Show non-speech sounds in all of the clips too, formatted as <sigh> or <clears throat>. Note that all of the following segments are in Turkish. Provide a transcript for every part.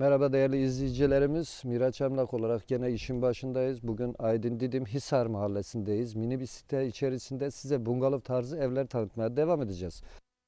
Merhaba değerli izleyicilerimiz. Miraç Emlak olarak gene işin başındayız. Bugün Aydın Didim Hisar Mahallesi'ndeyiz. Mini bir site içerisinde size bungalov tarzı evler tanıtmaya devam edeceğiz.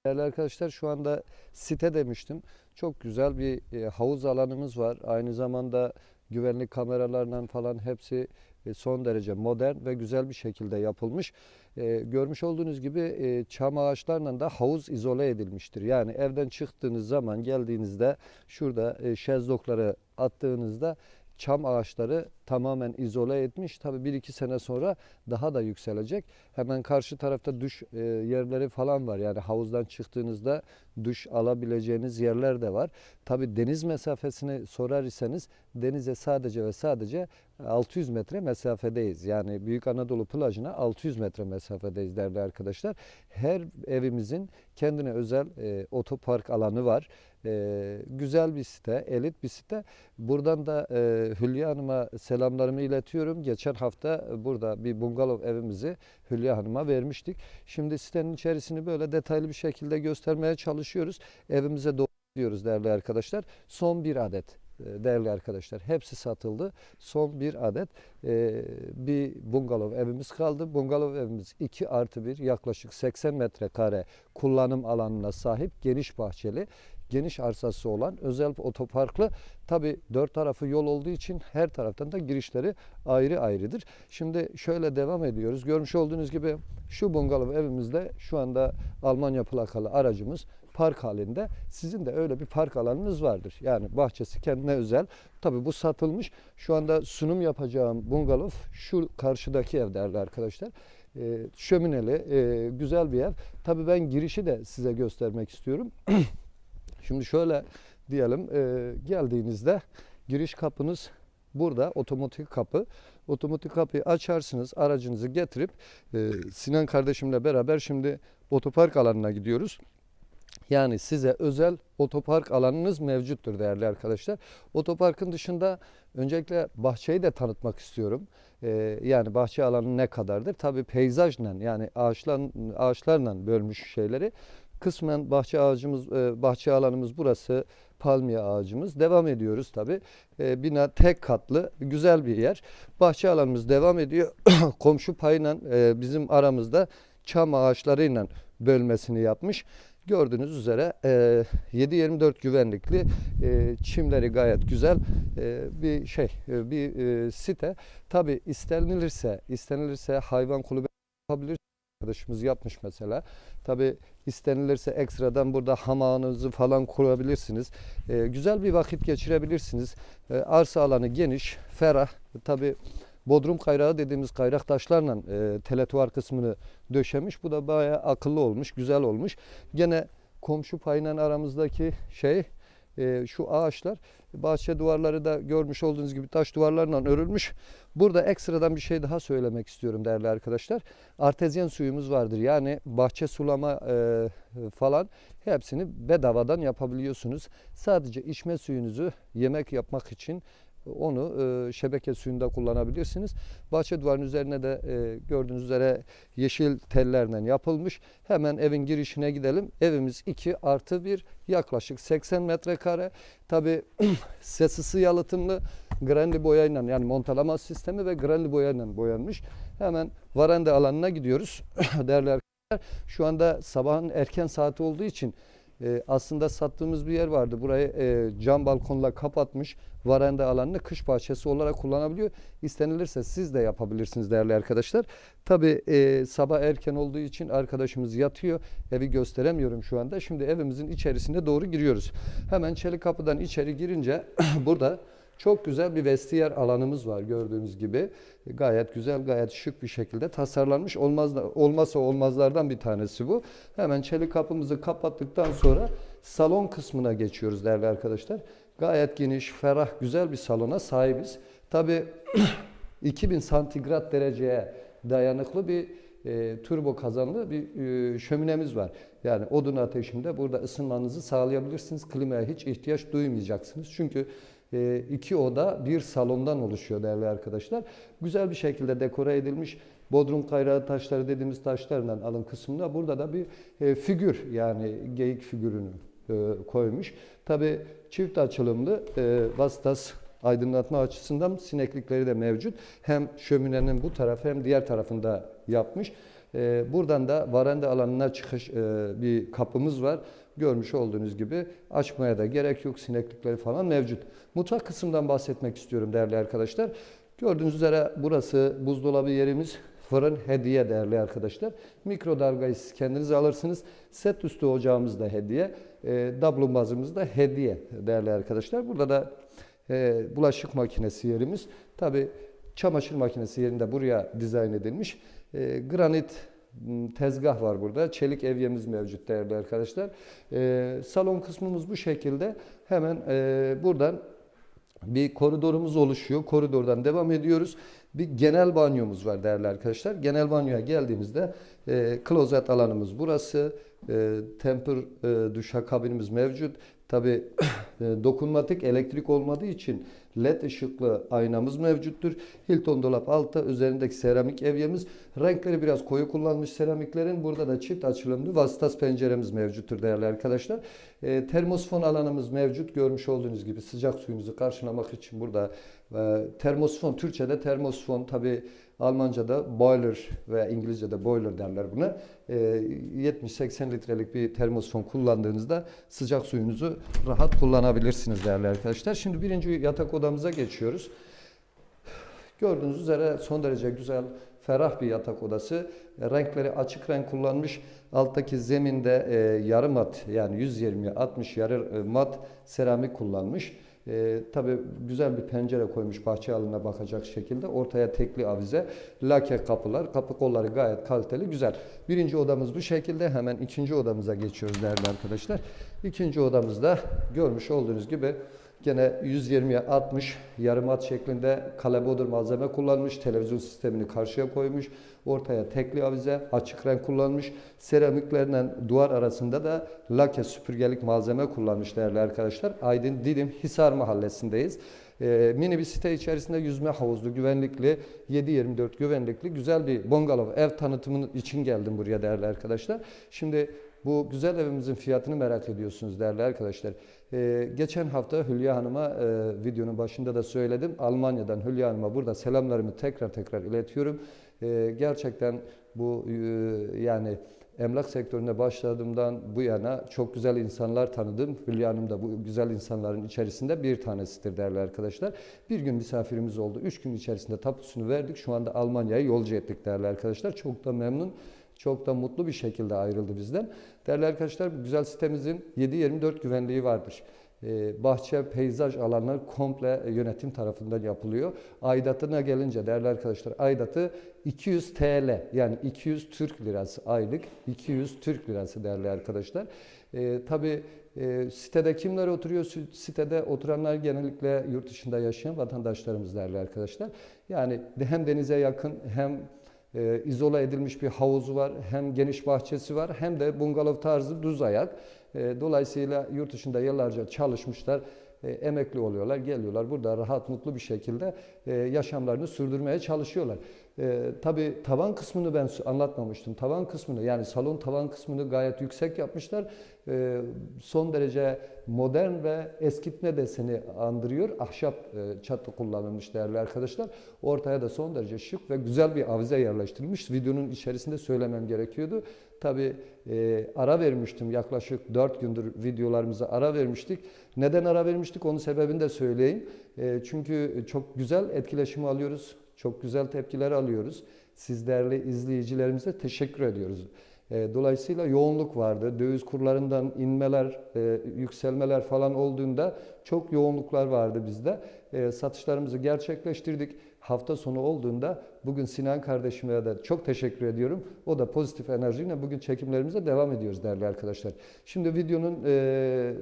Değerli arkadaşlar şu anda site demiştim. Çok güzel bir e, havuz alanımız var. Aynı zamanda güvenlik kameralarla falan hepsi son derece modern ve güzel bir şekilde yapılmış. E, görmüş olduğunuz gibi e, çam ağaçlarla da havuz izole edilmiştir. Yani evden çıktığınız zaman geldiğinizde şurada e, şezlongları attığınızda çam ağaçları tamamen izole etmiş. Tabii bir iki sene sonra daha da yükselecek. Hemen karşı tarafta duş e, yerleri falan var. Yani havuzdan çıktığınızda duş alabileceğiniz yerler de var. Tabii deniz mesafesini sorar iseniz denize sadece ve sadece 600 metre mesafedeyiz. Yani Büyük Anadolu plajına 600 metre mesafedeyiz değerli arkadaşlar. Her evimizin kendine özel e, otopark alanı var. E, güzel bir site, elit bir site. Buradan da e, Hülya Hanım'a selamlarımı iletiyorum. Geçen hafta burada bir bungalov evimizi Hülya Hanım'a vermiştik. Şimdi sitenin içerisini böyle detaylı bir şekilde göstermeye çalışıyoruz. Evimize doğru gidiyoruz değerli arkadaşlar. Son bir adet e, değerli arkadaşlar. Hepsi satıldı. Son bir adet e, bir bungalov evimiz kaldı. Bungalov evimiz 2 artı 1 yaklaşık 80 metrekare kullanım alanına sahip geniş bahçeli geniş arsası olan özel otoparklı tabi dört tarafı yol olduğu için her taraftan da girişleri ayrı ayrıdır. Şimdi şöyle devam ediyoruz. Görmüş olduğunuz gibi şu bungalov evimizde şu anda Almanya plakalı aracımız park halinde. Sizin de öyle bir park alanınız vardır. Yani bahçesi kendine özel. Tabi bu satılmış. Şu anda sunum yapacağım bungalov şu karşıdaki ev değerli arkadaşlar. Ee, şömineli, e, güzel bir ev. Tabi ben girişi de size göstermek istiyorum. <clears throat> Şimdi şöyle diyelim e, geldiğinizde giriş kapınız burada otomatik kapı. Otomatik kapıyı açarsınız aracınızı getirip e, Sinan kardeşimle beraber şimdi otopark alanına gidiyoruz. Yani size özel otopark alanınız mevcuttur değerli arkadaşlar. Otoparkın dışında öncelikle bahçeyi de tanıtmak istiyorum. Ee, yani bahçe alanı ne kadardır? Tabii peyzajla yani ağaçlar, ağaçlarla bölmüş şeyleri. Kısmen bahçe ağacımız, e, bahçe alanımız burası. Palmiye ağacımız. Devam ediyoruz tabii. E, bina tek katlı, güzel bir yer. Bahçe alanımız devam ediyor. <coughs> Komşu payla e, bizim aramızda çam ağaçlarıyla bölmesini yapmış. Gördüğünüz üzere e, 7-24 güvenlikli çimleri gayet güzel bir şey, bir site. Tabi istenilirse, istenilirse hayvan kulübü yapabilir. Arkadaşımız yapmış mesela. Tabi istenilirse ekstradan burada hamağınızı falan kurabilirsiniz. E, güzel bir vakit geçirebilirsiniz. E, arsa alanı geniş, ferah. Tabi Bodrum kayrağı dediğimiz kayrak taşlarla e, teletuvar kısmını döşemiş. Bu da bayağı akıllı olmuş, güzel olmuş. Gene komşu payla aramızdaki şey e, şu ağaçlar. Bahçe duvarları da görmüş olduğunuz gibi taş duvarlarla örülmüş. Burada ekstradan bir şey daha söylemek istiyorum değerli arkadaşlar. Artezyen suyumuz vardır. Yani bahçe sulama e, falan hepsini bedavadan yapabiliyorsunuz. Sadece içme suyunuzu yemek yapmak için onu e, şebeke suyunda kullanabilirsiniz. Bahçe duvarının üzerine de e, gördüğünüz üzere yeşil tellerle yapılmış. Hemen evin girişine gidelim. Evimiz 2 artı 1 yaklaşık 80 metrekare. Tabi <clears throat> sesisi yalıtımlı granli boyayla yani montalama sistemi ve granli boyayla boyanmış. Hemen varanda alanına gidiyoruz. <clears throat> Değerli arkadaşlar şu anda sabahın erken saati olduğu için e, aslında sattığımız bir yer vardı. Burayı e, cam balkonla kapatmış. Varanda alanını kış bahçesi olarak kullanabiliyor. İstenilirse siz de yapabilirsiniz değerli arkadaşlar. Tabi e, sabah erken olduğu için arkadaşımız yatıyor. Evi gösteremiyorum şu anda. Şimdi evimizin içerisine doğru giriyoruz. Hemen çelik kapıdan içeri girince <clears throat> burada çok güzel bir vestiyer alanımız var gördüğünüz gibi. Gayet güzel, gayet şık bir şekilde tasarlanmış. Olmaz, olmazsa olmazlardan bir tanesi bu. Hemen çelik kapımızı kapattıktan sonra salon kısmına geçiyoruz değerli arkadaşlar. Gayet geniş, ferah, güzel bir salona sahibiz. Tabi 2000 <clears throat> santigrat dereceye dayanıklı bir e, turbo kazanlı bir e, şöminemiz var. Yani odun ateşinde burada ısınmanızı sağlayabilirsiniz. Klimaya hiç ihtiyaç duymayacaksınız. Çünkü iki oda bir salondan oluşuyor değerli arkadaşlar. Güzel bir şekilde dekore edilmiş. Bodrum kayrağı taşları dediğimiz taşlarından alın kısmında burada da bir e, figür yani geyik figürünü e, koymuş. Tabii çift açılımlı e, vasıtas aydınlatma açısından sineklikleri de mevcut. Hem şöminenin bu tarafı hem diğer tarafında yapmış. Buradan da varanda alanına çıkış bir kapımız var. Görmüş olduğunuz gibi açmaya da gerek yok. Sineklikleri falan mevcut. Mutfak kısmından bahsetmek istiyorum değerli arkadaşlar. Gördüğünüz üzere burası buzdolabı yerimiz. Fırın hediye değerli arkadaşlar. Mikrodalgayı siz kendiniz alırsınız. Set üstü ocağımız da hediye. E, dablumbazımız da hediye değerli arkadaşlar. Burada da e, bulaşık makinesi yerimiz. Tabi çamaşır makinesi yerinde buraya dizayn edilmiş. E, granit tezgah var burada. Çelik evyemiz mevcut değerli arkadaşlar. E, salon kısmımız bu şekilde. Hemen e, buradan bir koridorumuz oluşuyor. Koridordan devam ediyoruz. Bir genel banyomuz var değerli arkadaşlar. Genel banyoya geldiğimizde e, klozet alanımız burası. E, temper e, duşakabinimiz mevcut. Tabi e, dokunmatik elektrik olmadığı için led ışıklı aynamız mevcuttur. Hilton dolap altta üzerindeki seramik evyemiz. Renkleri biraz koyu kullanmış seramiklerin. Burada da çift açılımlı vasıtas penceremiz mevcuttur değerli arkadaşlar. E, termosfon alanımız mevcut. Görmüş olduğunuz gibi sıcak suyumuzu karşılamak için burada e, termosfon, Türkçe'de termosfon tabi Almanca'da boiler veya İngilizce'de boiler derler buna. E, 70-80 litrelik bir termosfon kullandığınızda sıcak suyunuzu rahat kullanabilirsiniz değerli arkadaşlar. Şimdi birinci yatak odamıza geçiyoruz. Gördüğünüz üzere son derece güzel, ferah bir yatak odası. E, Renkleri açık renk kullanmış. Alttaki zeminde e, yarı mat yani 120-60 yarı e, mat seramik kullanmış. E, Tabi güzel bir pencere koymuş bahçe alanına bakacak şekilde. Ortaya tekli avize, lake kapılar, kapı kolları gayet kaliteli, güzel. Birinci odamız bu şekilde. Hemen ikinci odamıza geçiyoruz değerli arkadaşlar. İkinci odamızda görmüş olduğunuz gibi Gene 120'ye 60 yarım at şeklinde kalebodur malzeme kullanmış. Televizyon sistemini karşıya koymuş. Ortaya tekli avize, açık renk kullanmış. Seramiklerle duvar arasında da lake süpürgelik malzeme kullanmış değerli arkadaşlar. Aydın Didim Hisar mahallesindeyiz. Ee, mini bir site içerisinde yüzme havuzlu, güvenlikli, 7-24 güvenlikli güzel bir bungalov ev tanıtımının için geldim buraya değerli arkadaşlar. Şimdi bu güzel evimizin fiyatını merak ediyorsunuz değerli arkadaşlar. Ee, geçen hafta Hülya Hanım'a e, videonun başında da söyledim. Almanya'dan Hülya Hanım'a burada selamlarımı tekrar tekrar iletiyorum. Ee, gerçekten bu e, yani emlak sektörüne başladığımdan bu yana çok güzel insanlar tanıdım. Hülya Hanım da bu güzel insanların içerisinde bir tanesidir değerli arkadaşlar. Bir gün misafirimiz oldu. Üç gün içerisinde tapusunu verdik. Şu anda Almanya'ya yolcu ettik değerli arkadaşlar. Çok da memnun. Çok da mutlu bir şekilde ayrıldı bizden. Değerli arkadaşlar bu güzel sitemizin 7-24 güvenliği vardır. Ee, bahçe, peyzaj alanları komple yönetim tarafından yapılıyor. Aidatına gelince değerli arkadaşlar aidatı 200 TL yani 200 Türk lirası aylık 200 Türk lirası değerli arkadaşlar. Ee, tabii e, sitede kimler oturuyor? Sitede oturanlar genellikle yurt dışında yaşayan vatandaşlarımız değerli arkadaşlar. Yani hem denize yakın hem e, izole edilmiş bir havuzu var, hem geniş bahçesi var, hem de bungalov tarzı düz ayak. E, dolayısıyla yurt dışında yıllarca çalışmışlar, e, emekli oluyorlar, geliyorlar. Burada rahat, mutlu bir şekilde e, yaşamlarını sürdürmeye çalışıyorlar. E, tabii tavan kısmını ben anlatmamıştım. Tavan kısmını yani salon tavan kısmını gayet yüksek yapmışlar. E, son derece modern ve eskitme deseni andırıyor. Ahşap e, çatı kullanılmış değerli arkadaşlar. Ortaya da son derece şık ve güzel bir avize yerleştirilmiş. Videonun içerisinde söylemem gerekiyordu. Tabi e, ara vermiştim yaklaşık 4 gündür videolarımıza ara vermiştik. Neden ara vermiştik onun sebebini de söyleyeyim. E, çünkü çok güzel etkileşim alıyoruz. Çok güzel tepkiler alıyoruz. Siz değerli izleyicilerimize teşekkür ediyoruz. E, Dolayısıyla yoğunluk vardı. Döviz kurlarından inmeler, e, yükselmeler falan olduğunda çok yoğunluklar vardı bizde. E, Satışlarımızı gerçekleştirdik. Hafta sonu olduğunda bugün Sinan kardeşime de çok teşekkür ediyorum. O da pozitif enerjiyle bugün çekimlerimize devam ediyoruz değerli arkadaşlar. Şimdi videonun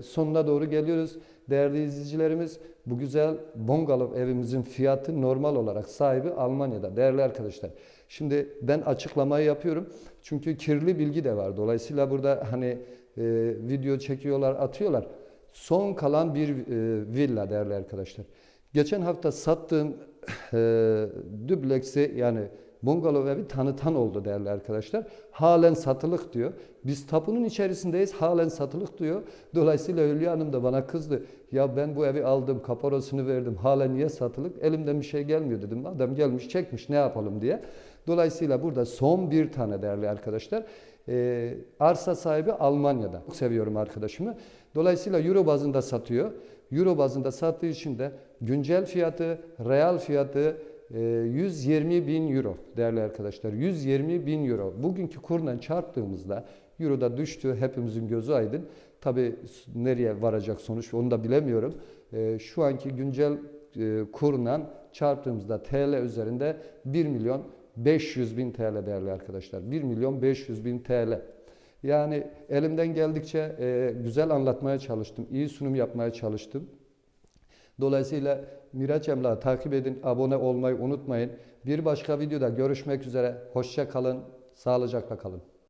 sonuna doğru geliyoruz. Değerli izleyicilerimiz bu güzel bungalov evimizin fiyatı normal olarak sahibi Almanya'da değerli arkadaşlar. Şimdi ben açıklamayı yapıyorum. Çünkü kirli bilgi de var. Dolayısıyla burada hani e, video çekiyorlar, atıyorlar. Son kalan bir e, villa değerli arkadaşlar. Geçen hafta sattığım e, dübleksi yani bungalov evi tanıtan oldu değerli arkadaşlar. Halen satılık diyor. Biz tapunun içerisindeyiz halen satılık diyor. Dolayısıyla Hülya Hanım da bana kızdı. Ya ben bu evi aldım kaparasını verdim hala niye satılık? Elimden bir şey gelmiyor dedim. Adam gelmiş çekmiş ne yapalım diye. Dolayısıyla burada son bir tane değerli arkadaşlar. Ee, arsa sahibi Almanya'da. Çok seviyorum arkadaşımı. Dolayısıyla euro bazında satıyor. Euro bazında sattığı için de güncel fiyatı, real fiyatı e, 120 bin euro değerli arkadaşlar. 120 bin euro. Bugünkü kurla çarptığımızda euro da düştü. Hepimizin gözü aydın. Tabi nereye varacak sonuç onu da bilemiyorum. E, şu anki güncel e, kurla çarptığımızda TL üzerinde 1 milyon 500 bin TL değerli arkadaşlar. 1 milyon 500 bin TL. Yani elimden geldikçe e, güzel anlatmaya çalıştım. iyi sunum yapmaya çalıştım. Dolayısıyla Miraç Emlak'ı takip edin, abone olmayı unutmayın. Bir başka videoda görüşmek üzere. Hoşça kalın, sağlıcakla kalın.